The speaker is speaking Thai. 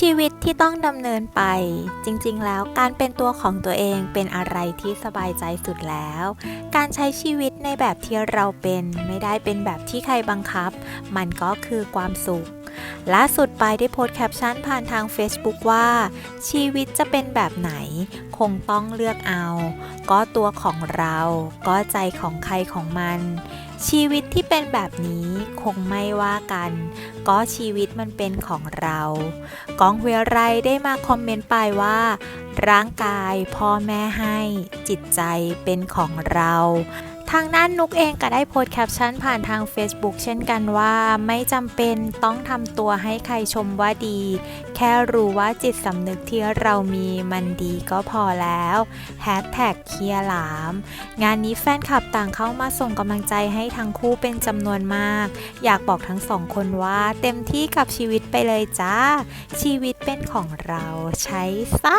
ชีวิตที่ต้องดำเนินไป จริงๆ แล้วการเป็นตัวของตัวเองเป็นอะไรที่สบายใจสุดแล้ว การใช้ชีวิตในแบบที่เราเป็นไม่ได้เป็นแบบที่ใครบังคับ มันก็คือความสุขล่าสุดไปได้โพสต์แคปชั่นผ่านทาง Facebook ว่า ชีวิตจะเป็นแบบไหน คงต้องเลือกเอา ก็ตัวของเรา ก็ใจของใครของมัน ชีวิตที่เป็นแบบนี้คงไม่ว่ากัน ก็ชีวิตมันเป็นของเรา กองเวรไรได้มาคอมเมนต์ไปว่า ร่างกายพ่อแม่ให้ จิตใจเป็นของเรา ทางด้านนุกเองก็ได้โพสต์แคปชั่นผ่านทาง Facebook เช่นกันว่าไม่จำเป็นต้องทำตัวให้ใครชมว่าดี แค่รู้ว่าจิตสำนึกที่เรามีมันดีก็พอแล้วแฮชแท็กเคลียร์หลาม งานนี้แฟนคลับต่างเข้ามาส่งกำลังใจให้ทั้งคู่เป็นจำนวนมาก อยากบอกทั้งสองคนว่าเต็มที่กับชีวิตไปเลยจ้า ชีวิตเป็นของเราใช้ซะ